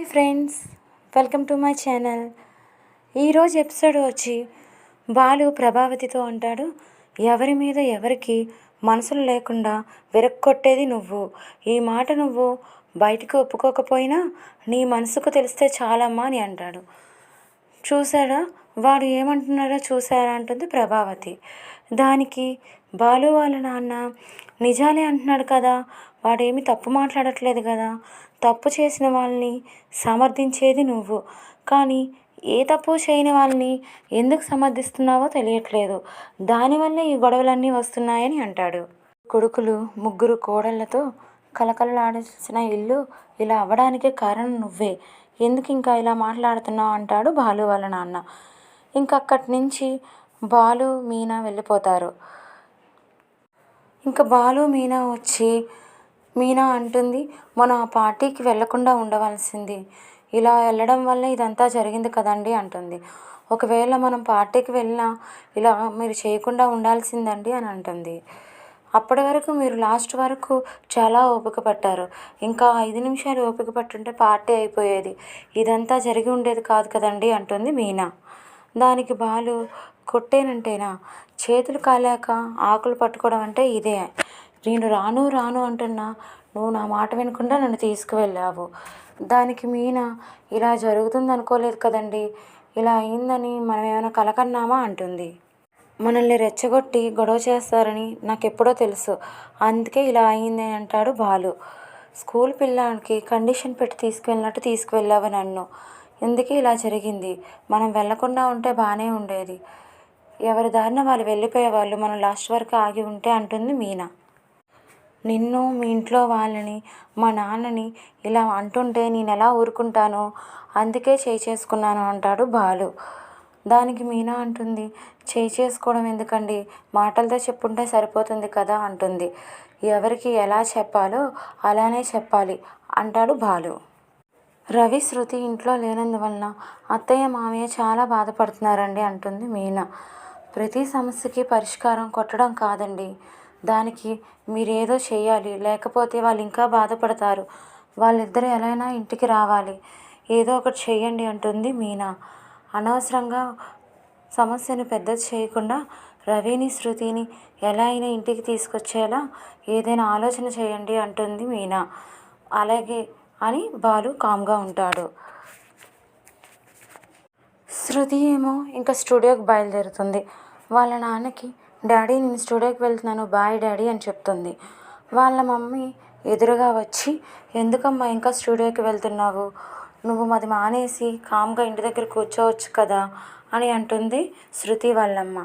Hi friends welcome to my channel. ఈరోజు episode వచ్చి బాలు ప్రభావతితో అంటాడు ఎవరి మీద ఎవరికి మనసులు లేకుండా విరక్కొట్టేది నువ్వు. ఈ మాట నువ్వు బయటికి ఒప్పుకోకపోయినా నీ మనసుకు తెలిస్తే చాలమ్మా అని అంటాడు. చూసాడా వాడు ఏమంటున్నాడో చూసారా అంటుంది ప్రభావతి. దానికి బాలు వాళ్ళ నాన్న నిజాలే అంటున్నాడు కదా. వాడేమి తప్పు మాట్లాడట్లేదు కదా. తప్పు చేసిన వాళ్ళని సమర్థించేది నువ్వు. కానీ ఏ తప్పు చేయని వాళ్ళని ఎందుకు సమర్థిస్తున్నావో తెలియట్లేదు. దానివల్లే ఈ గొడవలన్నీ వస్తున్నాయని అంటాడు. కొడుకులు ముగ్గురు కోడళ్ళతో కలకలలాడాల్సిన ఇల్లు ఇలా అవ్వడానికి కారణం నువ్వే. ఎందుకు ఇంకా ఇలా మాట్లాడుతున్నావు అంటాడు బాలు వాళ్ళ నాన్న. ఇంకక్కడి నుంచి బాలు మీనా వెళ్ళిపోతారు. ఇంకా బాలు మీనా వచ్చి మీనా అంటుంది మనం ఆ పార్టీకి వెళ్ళకుండా ఉండవలసింది. ఇలా వెళ్ళడం వల్ల ఇదంతా జరిగింది కదండి అంటుంది. ఒకవేళ మనం పార్టీకి వెళ్ళినా ఇలా మీరు చేయకుండా ఉండాల్సిందండి అని అంటుంది. అప్పటి వరకు మీరు లాస్ట్ వరకు చాలా ఓపిక పట్టారు. ఇంకా ఐదు నిమిషాలు ఓపిక పట్టుంటే పార్టీ అయిపోయేది. ఇదంతా జరిగి ఉండేది కాదు కదండి అంటుంది మీనా. దానికి బాలు కొట్టేనంటేనా? చేతులు కాలాక ఆకులు పట్టుకోవడం అంటే ఇదే. నేను రాను రాను అంటున్నా నువ్వు నా మాట వినకుండా నన్ను తీసుకువెళ్ళావు. దానికి మీన ఇలా జరుగుతుంది అనుకోలేదు కదండి. ఇలా అయిందని మనం ఏమైనా కలకన్నామా అంటుంది. మనల్ని రెచ్చగొట్టి గొడవ చేస్తారని నాకు ఎప్పుడో తెలుసు. అందుకే ఇలా అయింది అని అంటాడు బాలు. స్కూల్ పిల్లానికి కండిషన్ పెట్టి తీసుకువెళ్ళినట్టు తీసుకువెళ్ళావు నన్ను. ఎందుకే ఇలా జరిగింది? మనం వెళ్ళకుండా ఉంటే బాగానే ఉండేది. ఎవరి దారిన వాళ్ళు వెళ్ళిపోయేవాళ్ళు మనం లాస్ట్ వరకు ఆగి ఉంటే అంటుంది మీనా. నిన్ను మీ ఇంట్లో వాళ్ళని మా నాన్నని ఇలా అంటుంటే నేను ఎలా ఊరుకుంటాను? అందుకే చేయి చేసుకున్నాను అంటాడు బాలు. దానికి మీనా అంటుంది చేయి చేసుకోవడం ఎందుకండి? మాటలతో చెప్పుంటే సరిపోతుంది కదా అంటుంది. ఎవరికి ఎలా చెప్పాలో అలానే చెప్పాలి అంటాడు బాలు. రవి శృతి ఇంట్లో లేనందువలన అత్తయ్య మామయ్య చాలా బాధపడుతున్నారండి అంటుంది మీనా. ప్రతి సమస్యకి పరిష్కారం కొట్టడం కాదండి. దానికి మీరేదో చేయాలి లేకపోతే వాళ్ళు ఇంకా బాధపడతారు. వాళ్ళిద్దరు ఎలాగైనా ఇంటికి రావాలి. ఏదో ఒకటి చేయండి అంటుంది మీనా. అనవసరంగా సమస్యను పెద్దది చేయకుండా రవిని శృతిని ఎలా అయినా ఇంటికి తీసుకొచ్చేలా ఏదైనా ఆలోచన చేయండి అంటుంది మీనా. అలాగే అని బాలు కామ్గా ఉంటాడు. శృతి ఏమో ఇంకా స్టూడియోకి బయలుదేరుతుంది. వాళ్ళ నాన్నకి డాడీ నేను స్టూడియోకి వెళ్తున్నాను బాయ్ డాడీ అని చెప్తుంది. వాళ్ళ మమ్మీ ఎదురుగా వచ్చి ఎందుకమ్మా ఇంకా స్టూడియోకి వెళ్తున్నావు? నువ్వు మాది మానేసి కామ్గా ఇంటి దగ్గర కూర్చోవచ్చు కదా అని అంటుంది శృతి వాళ్ళమ్మ.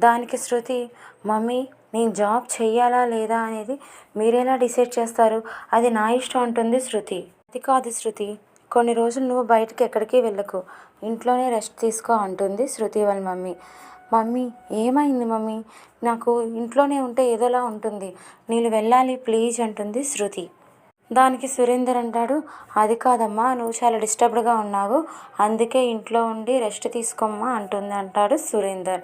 దానికి శృతి మమ్మీ నేను జాబ్ చెయ్యాలా లేదా అనేది మీరెలా డిసైడ్ చేస్తారు? అది నా ఇష్టం అంటుంది శృతి. అది కాదు శృతి కొన్ని రోజులు నువ్వు బయటకి ఎక్కడికి వెళ్ళకు. ఇంట్లోనే రెస్ట్ తీసుకో అంటుంది శృతి వాళ్ళ మమ్మీ. మమ్మీ ఏమైంది మమ్మీ? నాకు ఇంట్లోనే ఉంటే ఏదోలా ఉంటుంది. నేను వెళ్ళాలి ప్లీజ్ అంటుంది శృతి. దానికి సురేందర్ అంటాడు అది కాదమ్మా నువ్వు చాలా డిస్టర్బ్డ్గా ఉన్నావు. అందుకే ఇంట్లో ఉండి రెస్ట్ తీసుకోమ్మా అంటుంది అంటాడు సురేందర్.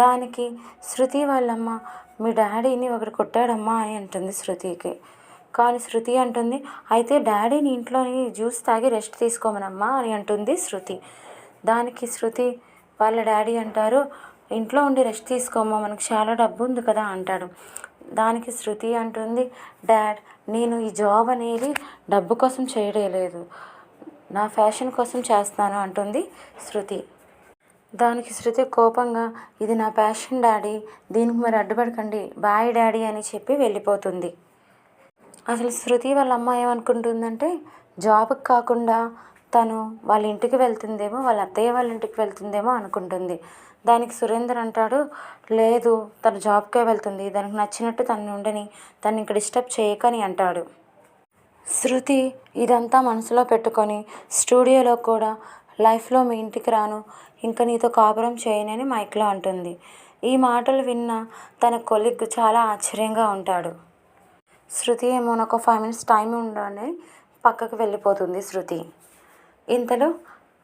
దానికి శృతి వాళ్ళమ్మ మీ డాడీని ఒకడు కొట్టాడమ్మా అని అంటుంది శృతికి. కానీ శృతి అంటుంది అయితే డాడీని ఇంట్లోని జ్యూస్ తాగి రెస్ట్ తీసుకోమనమ్మా అని అంటుంది శృతి. దానికి శృతి వాళ్ళ డాడీ అంటారు ఇంట్లో ఉండి రెస్ట్ తీసుకోమ్మా మనకు చాలా డబ్బు ఉంది కదా అంటాడు. దానికి శృతి అంటుంది డాడ్ నేను ఈ జాబ్ అనేది డబ్బు కోసం చేయడం లేదు నా ఫ్యాషన్ కోసం చేస్తాను అంటుంది శృతి. దానికి శృతి కోపంగా ఇది నా ప్యాషన్ డాడీ దీనికి మరి అడ్డుపడకండి బాయ్ డాడీ అని చెప్పి వెళ్ళిపోతుంది. అసలు శృతి వాళ్ళ అమ్మ ఏమనుకుంటుందంటే జాబ్కి కాకుండా తను వాళ్ళ ఇంటికి వెళ్తుందేమో వాళ్ళ అత్తయ్య వాళ్ళ ఇంటికి వెళ్తుందేమో అనుకుంటుంది. దానికి సురేందర్ అంటాడు లేదు తను జాబ్కే వెళ్తుంది దానికి నచ్చినట్టు తను ఉండని తను ఇంక డిస్టర్బ్ చేయకని అంటాడు. శృతి ఇదంతా మనసులో పెట్టుకొని స్టూడియోలో కూడా లైఫ్లో మీ ఇంటికి రాను ఇంకా నీతో కాపురం చేయనని మైక్లో అంటుంది. ఈ మాటలు విన్న తన కొలిగ్ చాలా ఆశ్చర్యంగా ఉంటాడు. శృతి ఏమో ఒక ఫైవ్ మినిట్స్ టైం ఉండని పక్కకు వెళ్ళిపోతుంది శృతి. ఇంతలో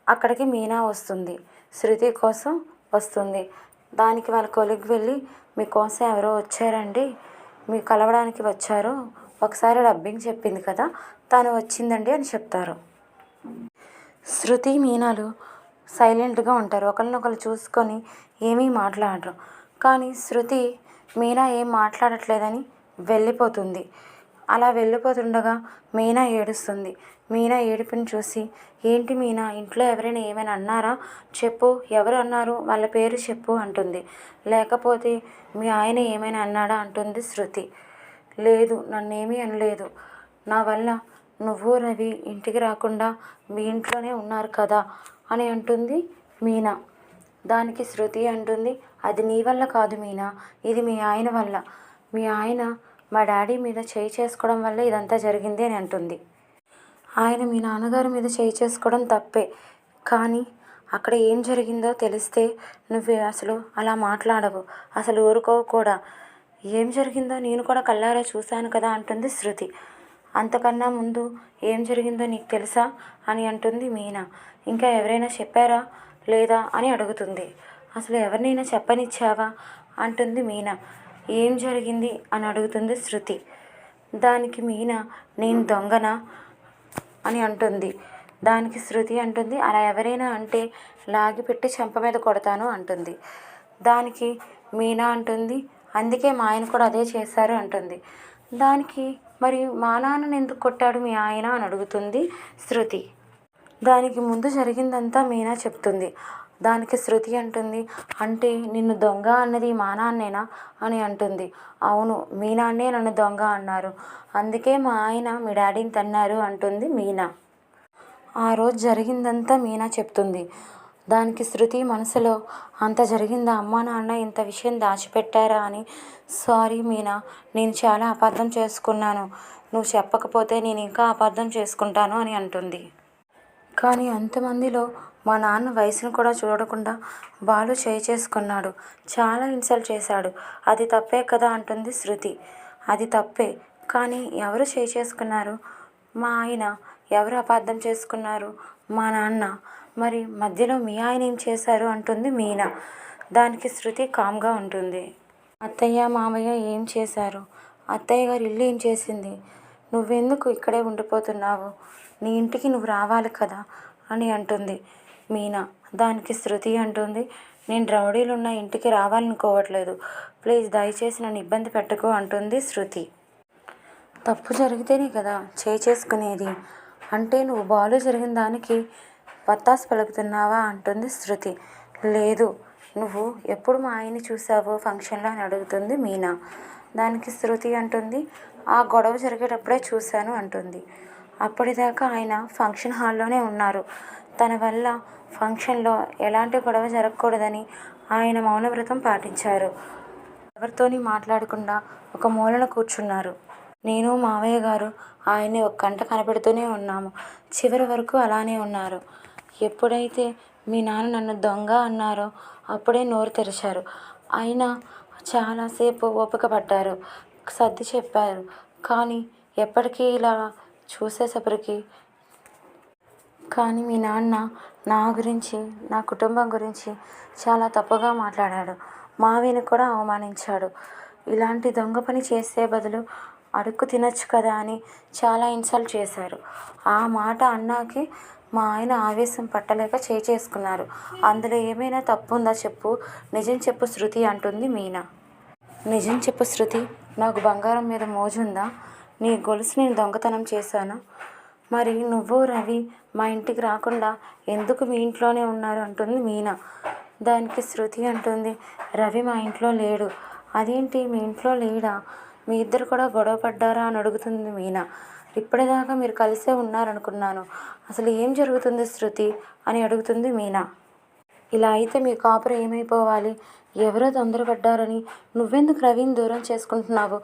అక్కడికి మీనా వస్తుంది. శృతి కోసం వస్తుంది. దానికి వాళ్ళ కొలిగ్ వెళ్ళి మీకోసం ఎవరో వచ్చారండి? మీ కలవడానికి వచ్చారు? ఒకసారి డబ్బింగ్ చెప్పింది కదా తను వచ్చిందండి అని చెప్తారు. శృతి మీనాలు సైలెంట్గా ఉంటారు. ఒకరినొకరు చూసుకొని ఏమీ మాట్లాడరు. కానీ శృతి మీనా ఏం మాట్లాడట్లేదని వెళ్ళిపోతుంది. అలా వెళ్ళిపోతుండగా మీనా ఏడుస్తుంది. మీనా ఏడుపుని చూసి ఏంటి మీనా ఇంట్లో ఎవరైనా ఏమైనా అన్నారా? చెప్పు ఎవరు అన్నారు? వాళ్ళ పేరు చెప్పు అంటుంది. లేకపోతే మీ ఆయన ఏమైనా అన్నాడా? అంటుంది శృతి. లేదు నన్నేమీ అనలేదు. నా వల్ల నువ్వు రవి ఇంటికి రాకుండా మీ ఇంట్లోనే ఉన్నారు కదా అని అంటుంది మీనా. దానికి శృతి అంటుంది అది నీ వల్ల కాదు మీనా ఇది మీ ఆయన వల్ల. మీ ఆయన మా డాడీ మీద చేయి చేసుకోవడం వల్ల ఇదంతా జరిగింది అని అంటుంది. ఆయన మీ నాన్నగారి మీద చేయి చేసుకోవడం తప్పే. కానీ అక్కడ ఏం జరిగిందో తెలిస్తే నువ్వు అసలు అలా మాట్లాడవు. అసలు ఊరుకోవు కూడా. ఏం జరిగిందో నేను కూడా కళ్ళారా చూశాను కదా అంటుంది శృతి. అంతకన్నా ముందు ఏం జరిగిందో నీకు తెలుసా అని అంటుంది మీనా. ఇంకా ఎవరైనా చెప్పారా? లేదా? అని అడుగుతుంది. అసలు ఎవరినైనా చెప్పనిచ్చావా? అంటుంది మీనా. ఏం జరిగింది అని అడుగుతుంది శృతి. దానికి మీనా నేను దొంగన? అని అంటుంది. దానికి శృతి అంటుంది అలా ఎవరైనా అంటే లాగిపెట్టి చెంప మీద కొడతాను అంటుంది. దానికి మీనా అంటుంది అందుకే మా ఆయన కూడా అదే చేశారు అంటుంది. దానికి మరి మా నాన్నని ఎందుకు కొట్టాడు మీ ఆయన? అని అడుగుతుంది శృతి. దానికి ముందు జరిగిందంతా మీనా చెప్తుంది. దానికి శృతి అంటుంది. అంటే నిన్ను దొంగ అన్నది మా నాన్నేనా అని అంటుంది. అవును మీ నాన్నే నన్ను దొంగ అన్నారు. అందుకే మా ఆయన మీ డాడీని తన్నారు అంటుంది మీనా. ఆ రోజు జరిగిందంతా మీనా చెప్తుంది. దానికి శృతి మనసులో అంత జరిగిందా అమ్మా నాన్న ఇంత విషయం దాచిపెట్టారా అని. సారీ మీనా నేను చాలా అపార్థం చేసుకున్నాను. నువ్వు చెప్పకపోతే నేను ఇంకా అపార్థం చేసుకుంటాను అని అంటుంది. కానీ అంతమందిలో మా నాన్న వయసును కూడా చూడకుండా బాలు చేయి చేసుకున్నాడు. చాలా ఇన్సల్ట్ చేశాడు. అది తప్పే కదా అంటుంది శృతి. అది తప్పే. కానీ ఎవరు చేయి చేసుకున్నారు? మా ఆయన. ఎవరు అపార్థం చేసుకున్నారు? మా నాన్న. మరి మధ్యలో మీ ఆయన ఏం చేశారు? అంటుంది మీనా. దానికి శృతి కామ్గా ఉంటుంది. అత్తయ్య మామయ్య ఏం చేశారు? అత్తయ్య గారు ఇల్లు ఏం చేసింది? నువ్వెందుకు ఇక్కడే ఉండిపోతున్నావు? నీ ఇంటికి నువ్వు రావాలి కదా? అని అంటుంది. మీనా దానికి శృతి అంటుంది. నేను రౌడీలు ఉన్న ఇంటికి రావాలనుకోవట్లేదు. ప్లీజ్ దయచేసి నన్ను ఇబ్బంది పెట్టకు అంటుంది శృతి. తప్పు జరిగితేనే కదా చేయి చేసుకునేది. అంటే నువ్వు బాలు జరిగిన దానికి పత్తాసు పలుకుతున్నావా అంటుంది శృతి. లేదు నువ్వు ఎప్పుడు మా ఆయన్ని చూసావో ఫంక్షన్లో అని అడుగుతుంది మీనా. దానికి శృతి అంటుంది ఆ గొడవ జరిగేటప్పుడే చూశాను అంటుంది. అప్పటిదాకా ఆయన ఫంక్షన్ హాల్లోనే ఉన్నారు. తన వల్ల ఫంక్షన్లో ఎలాంటి గొడవ జరగకూడదని ఆయన మౌనవ్రతం పాటించారు. ఎవరితోని మాట్లాడకుండా ఒక మూలన కూర్చున్నారు. నేను మావయ్య గారు ఆయన్ని ఒక గంట కనపెడుతూనే ఉన్నాము. చివరి వరకు అలానే ఉన్నారు. ఎప్పుడైతే మీ నాన్న నన్ను దొంగ అన్నారో అప్పుడే నోరు తెరిచారు. ఆయన చాలాసేపు ఓపిక పడ్డారు సర్ది చెప్పారు. కానీ ఎప్పటికీ ఇలా చూసేసప్పటికి కానీ మీ నాన్న నా గురించి నా కుటుంబం గురించి చాలా తప్పుగా మాట్లాడాడు. మావిని కూడా అవమానించాడు. ఇలాంటి దొంగ పని చేసే బదులు అడుక్కు తినచ్చు కదా అని చాలా ఇన్సల్ట్ చేశారు. ఆ మాట అన్నాకి మా ఆయన ఆవేశం పట్టలేక చేసుకున్నారు. అందులో ఏమైనా తప్పు ఉందా చెప్పు. నిజం చెప్పు శృతి అంటుంది మీనా. నిజం చెప్పు శృతి నాకు బంగారం మీద మోజుందా? నీ గొలుసు నేను దొంగతనం చేశాను? మరి నువ్వు రవి మా ఇంటికి రాకుండా ఎందుకు మీ ఇంట్లోనే ఉన్నారు? అంటుంది మీనా. దానికి శృతి అంటుంది రవి మా ఇంట్లో లేడు. అదేంటి మీ ఇంట్లో లేడా? మీ ఇద్దరు కూడా గొడవ పడ్డారా? అని అడుగుతుంది మీనా. ఇప్పటిదాకా మీరు కలిసే ఉన్నారనుకున్నాను. అసలు ఏం జరుగుతుంది శృతి? అని అడుగుతుంది మీనా. ఇలా అయితే మీ కాపురం ఏమైపోవాలి? ఎవరో తొందరపడ్డారని నువ్వెందుకు రవిని దూరం చేసుకుంటున్నావు?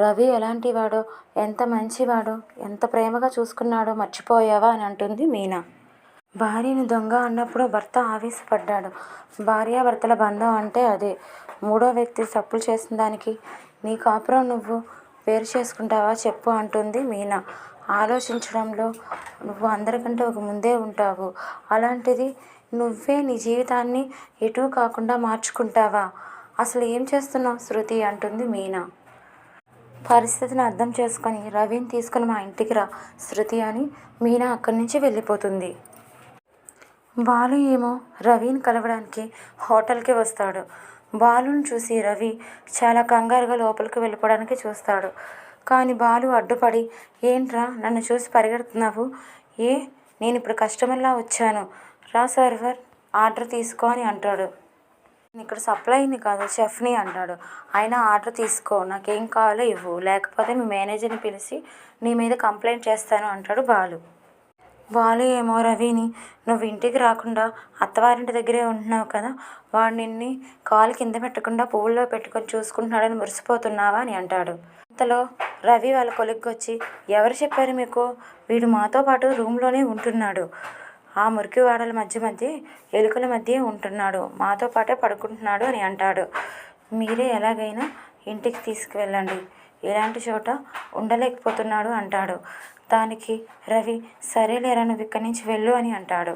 రవి ఎలాంటి వాడో ఎంత మంచివాడో? ఎంత ప్రేమగా చూసుకున్నాడో మర్చిపోయావా అని అంటుంది మీనా. భార్యని దొంగ అన్నప్పుడు భర్త ఆవేశపడ్డాడు. భార్యాభర్తల బంధం అంటే అదే. మూడో వ్యక్తి తప్పులు చేసిన దానికి నీ కాపురం నువ్వు వేరు చేసుకుంటావా చెప్పు అంటుంది మీనా. ఆలోచించడంలో నువ్వు అందరికంటే ఒక ముందే ఉంటావు. అలాంటిది నువ్వే నీ జీవితాన్ని ఎటూ కాకుండా మార్చుకుంటావా? అసలు ఏం చేస్తున్నావు శృతి? అంటుంది మీనా. పరిస్థితిని అర్థం చేసుకొని రవిని తీసుకుని మా ఇంటికి రా శృతి అని మీనా అక్కడి నుంచి వెళ్ళిపోతుంది. బాలు ఏమో రవిని కలవడానికి హోటల్కి వస్తాడు. బాలుని చూసి రవి చాలా కంగారుగా లోపలికి వెళ్ళిపోవడానికి చూస్తాడు. కానీ బాలు అడ్డుపడి ఏంట్రా నన్ను చూసి పరిగెడుతున్నావు? ఏ నేను ఇప్పుడు కస్టమర్లా వచ్చాను. రా సర్వర్ ఆర్డర్ తీసుకో అని అంటాడు. "నేను ఇక్కడ సప్లైని కాదు చెఫ్ని అంటాడు. అయినా ఆర్డర్ తీసుకో నాకేం కావాలో ఇవ్వు. లేకపోతే మీ మేనేజర్ని పిలిచి నీ మీద కంప్లైంట్ చేస్తాను అంటాడు బాలు. బాలు ఏమో రవిని నువ్వు ఇంటికి రాకుండా అత్తవారింటి దగ్గరే ఉంటున్నావు కదా వాడు నిన్ని కాలు కింద పెట్టకుండా పువ్వుల్లో పెట్టుకొని చూసుకుంటున్నాడని మురిసిపోతున్నావా అని అంటాడు. అంతలో రవి వాళ్ళ కొలిగ్కి వచ్చి ఎవరు చెప్పారు మీకు? వీడు మాతో పాటు రూమ్లోనే ఉంటున్నాడు. ఆ మురికి వాడల మధ్య మధ్య ఎలుకల మధ్య ఉంటున్నాడు. మాతో పాటే పడుకుంటున్నాడు అని అంటాడు. మీరే ఎలాగైనా ఇంటికి తీసుకువెళ్ళండి. ఇలాంటి చోట ఉండలేకపోతున్నాడు అంటాడు. దానికి రవి సరేలేరా నువ్వు ఇక్కడి నుంచి వెళ్ళు అని అంటాడు.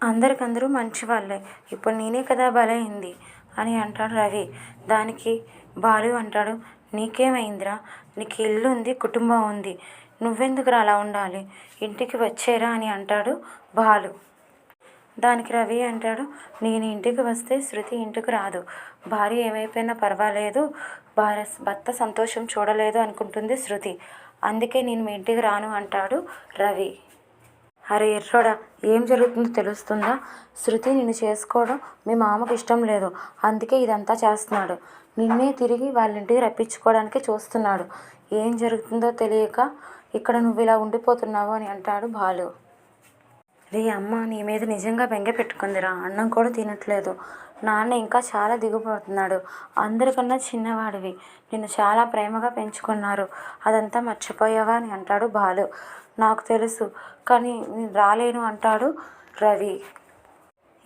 అందరికందరూ మంచి వాళ్ళే ఇప్పుడు నేనే కదా బలైంది అని అంటాడు రవి. దానికి బాలు అంటాడు నీకేమైందిరా? నీకు ఇల్లు ఉంది కుటుంబం ఉంది. నువ్వెందుకురా అలా ఉండాలి? ఇంటికి వచ్చేరా అని అంటాడు బాలు. దానికి రవి అంటాడు నేను ఇంటికి వస్తే శృతి ఇంటికి రాదు. భార్య ఏమైపోయినా పర్వాలేదు. భార్య భర్త సంతోషం చూడలేదు అనుకుంటుంది శృతి. అందుకే నేను మీ ఇంటికి రాను అంటాడు రవి. అరే ఎర్రోడా ఏం జరుగుతుందో తెలుస్తుందా? శృతి నిన్ను చేసుకోవడం మీ మామకు ఇష్టం లేదు. అందుకే ఇదంతా చేస్తున్నాడు. నిన్నే తిరిగి వాళ్ళ ఇంటికి రప్పించుకోవడానికి చూస్తున్నాడు. ఏం జరుగుతుందో తెలియక ఇక్కడ నువ్వు ఇలా ఉండిపోతున్నావు అని అంటాడు బాలు. రే అమ్మ నీ మీద నిజంగా బెంగ పెట్టుకుందిరా. అన్నం కూడా తినట్లేదు. నాన్న ఇంకా చాలా దిగుపడుతున్నాడు అందరికన్నా చిన్నవాడివి. నిన్ను చాలా ప్రేమగా పెంచుకున్నారు. అదంతా మర్చిపోయావా అని అంటాడు బాలు. నాకు తెలుసు కానీ నేను రాలేను అంటాడు రవి.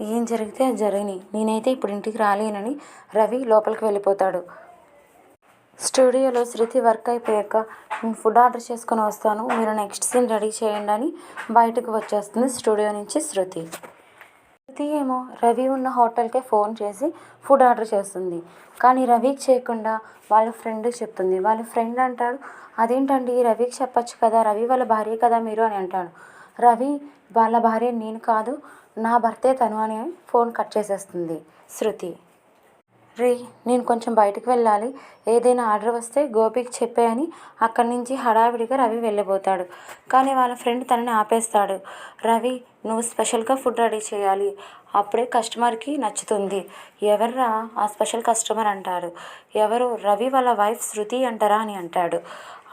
ఏం జరిగితే అది జరిగినాయి. నేనైతే ఇప్పుడు ఇంటికి రాలేనని రవి లోపలికి వెళ్ళిపోతాడు. స్టూడియోలో శృతి వర్క్ అయిపోయాక నేను ఫుడ్ ఆర్డర్ చేసుకొని వస్తాను. మీరు నెక్స్ట్ సీన్ రెడీ చేయండి అని బయటకు వచ్చేస్తుంది స్టూడియో నుంచి శృతి. శృతి ఏమో రవి ఉన్న హోటల్కే ఫోన్ చేసి ఫుడ్ ఆర్డర్ చేస్తుంది. కానీ రవికి చేయకుండా వాళ్ళ ఫ్రెండ్కి చెప్తుంది. వాళ్ళ ఫ్రెండ్ అంటాడు అదేంటండి రవికి చెప్పచ్చు కదా? రవి వాళ్ళ భార్య కదా మీరు? అని అంటాడు. రవి వాళ్ళ భార్య నేను కాదు నా భర్తే తను అని ఫోన్ కట్ చేసేస్తుంది శృతి. రే నేను కొంచెం బయటకు వెళ్ళాలి. ఏదైనా ఆర్డర్ వస్తే గోపికి చెప్పాయని అక్కడి నుంచి హడావిడిగా రవి వెళ్ళిపోతాడు. కానీ వాళ్ళ ఫ్రెండ్ తనని ఆపేస్తాడు. రవి నువ్వు స్పెషల్గా ఫుడ్ రెడీ చేయాలి. అప్పుడే కస్టమర్కి నచ్చుతుంది. ఎవర్రా ఆ స్పెషల్ కస్టమర్ అంటారు. ఎవరు రవి వాళ్ళ వైఫ్ శృతి అంటారా అని అంటాడు.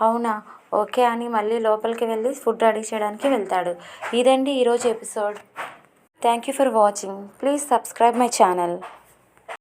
అవునా? ఓకే అని మళ్ళీ లోపలికి వెళ్ళి ఫుడ్ రెడీ చేయడానికి వెళ్తాడు. ఇదండి ఈరోజు episode. Thank you for watching. Please subscribe my channel.